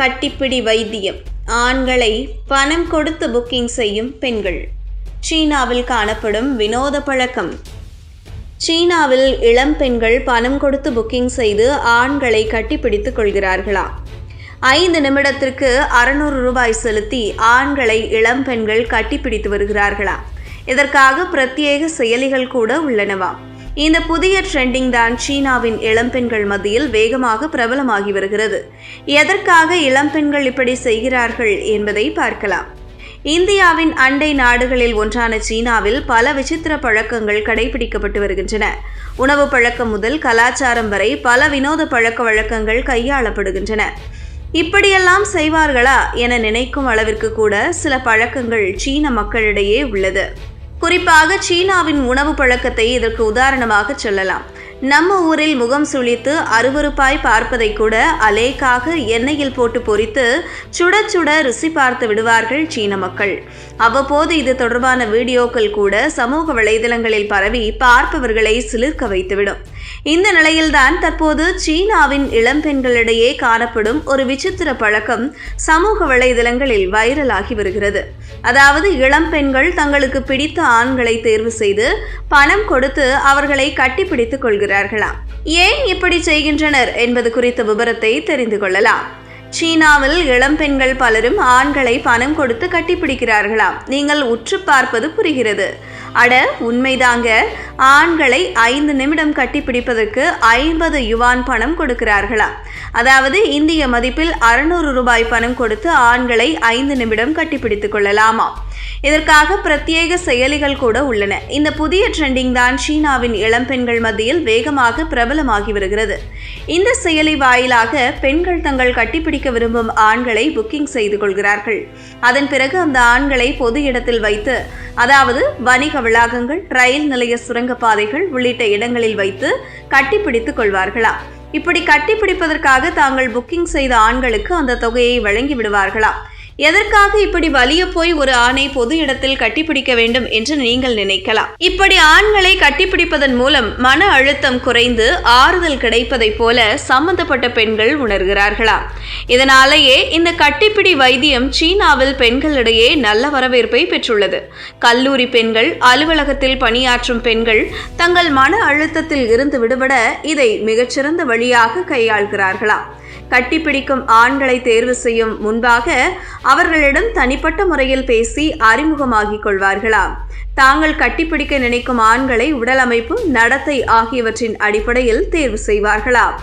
கட்டிப்பிடி வைத்தியம். ஆண்களை பணம் கொடுத்து புக்கிங் செய்யும் பெண்கள். சீனாவில் காணப்படும் வினோத பழக்கம். சீனாவில் இளம் பெண்கள் பணம் கொடுத்து புக்கிங் செய்து ஆண்களை கட்டிப்பிடித்துக் கொள்கிறார்களா? ஐந்து நிமிடத்திற்கு அறுநூறு ரூபாய் செலுத்தி ஆண்களை இளம் பெண்கள் கட்டிப்பிடித்து வருகிறார்களா? இதற்காக பிரத்யேக செயலிகள் கூட உள்ளனவா? இந்த புதிய ட்ரெண்டிங் தான் சீனாவின் இளம்பெண்கள் மத்தியில் வேகமாக பிரபலமாகி வருகிறது. எதற்காக இளம்பெண்கள் இப்படி செய்கிறார்கள் என்பதை பார்க்கலாம். இந்தியாவின் அண்டை நாடுகளில் ஒன்றான சீனாவில் பல விசித்திர பழக்கங்கள் கடைபிடிக்கப்பட்டு வருகின்றன. உணவு பழக்கம் முதல் கலாச்சாரம் வரை பல வினோத பழக்க வழக்கங்கள் கையாளப்படுகின்றன. இப்படியெல்லாம் செய்வார்களா என நினைக்கும் அளவிற்கு கூட சில பழக்கங்கள் சீன மக்களிடையே உள்ளது. குறிப்பாக சீனாவின் உணவு பழக்கத்தை இதற்கு உதாரணமாக சொல்லலாம். நம்ம ஊரில் முகம் சுளித்து அருவருப்பாய் பார்ப்பதை கூட அலேக்காக எண்ணெயில் போட்டு பொரித்து சுட சுட ருசி பார்த்து விடுவார்கள் சீன மக்கள். அவ்வப்போது இது தொடர்பான வீடியோக்கள் கூட சமூக வலைதளங்களில் பரவி பார்ப்பவர்களை சிலிர்க்க வைத்துவிடும். இந்த நிலையில்தான் தற்போது சீனாவின் இளம்பெண்களிடையே காணப்படும் ஒரு விசித்திர பழக்கம் சமூக வலைதளங்களில் வைரலாகி வருகிறது. அதாவது இளம்பெண்கள் தங்களுக்கு பிடித்த ஆண்களை தேர்வு செய்து பணம் கொடுத்து அவர்களை கட்டிப்பிடித்துக் செய்கிறார்களாம் ஏன் இப்படி செய்கின்றனர் என்பது குறித்த விவரத்தை தெரிந்து கொள்ளலாம். சீனாவில் இளம்பெண்கள் பலரும் ஆண்களை பணம் கொடுத்து கட்டிப்பிடிக்கிறார்களாம். நீங்கள் உற்று பார்ப்பது புரிகிறது. அட உண்மைதாங்க. ஆண்களை ஐந்து நிமிடம் கட்டிப்பிடிப்பதற்கு ஐம்பது யுவான் பணம் கொடுக்கிறார்களாம். அதாவது இந்திய மதிப்பில் அறுநூறு ரூபாய் பணம் கொடுத்து ஆண்களை ஐந்து நிமிடம் கட்டிப்பிடித்துக் கொள்ளலாமா இதற்காக பிரத்யேக செயலிகள் கூட உள்ளன. இந்த புதிய ட்ரெண்டிங் தான் சீனாவின் இளம்பெண்கள் மத்தியில் வேகமாக பிரபலமாகி வருகிறது. இந்த செயலி வாயிலாக பெண்கள் தங்கள் கட்டிப்பிடிக்க விரும்பும் ஆண்களை புக்கிங் செய்து கொள்கிறார்கள். அதன் பிறகு அந்த ஆண்களை பொது இடத்தில் வைத்து அதாவது வணிக வளாகங்கள் ரயில் நிலைய சுரங்கப்பாதைகள் உள்ளிட்ட இடங்களில் வைத்து கட்டிப்பிடித்துக் கொள்வார்களாம் இப்படி கட்டிப்பிடிப்பதற்காக தாங்கள் புக்கிங் செய்த ஆண்களுக்கு அந்த தொகையை வழங்கி விடுவார்களாம் எதற்காக இப்படி வலிய போய் ஒரு ஆணை பொது இடத்தில் கட்டிப்பிடிக்க வேண்டும் என்று நீங்கள் நினைக்கலாம். இப்படி ஆண்களை கட்டிப்பிடிப்பதன் மூலம் மன அழுத்தம் குறைந்து ஆறுதல் கிடைப்பதைப் போல சம்பந்தப்பட்ட பெண்கள் உணர்கிறார்களாம் இதனாலேயே இந்த கட்டிப்பிடி வைத்தியம் சீனாவில் பெண்களிடையே நல்ல வரவேற்பை பெற்றுள்ளது. கல்லூரி பெண்கள் அலுவலகத்தில் பணியாற்றும் பெண்கள் தங்கள் மன அழுத்தத்தில் இருந்து விடுபட இதை மிகச்சிறந்த வழியாக கையாள்கிறார்களாம் கட்டிப்பிடிக்கும் ஆண்களை தேர்வு செய்யும் முன்பாக அவர்களிடம் தனிப்பட்ட முறையில் பேசி அறிமுகமாகிக் கொள்வார்களாம் தாங்கள் கட்டிப்பிடிக்க நினைக்கும் ஆண்களை உடல் அமைப்பு நடத்தை ஆகியவற்றின் அடிப்படையில் தேர்வு செய்வார்களாம்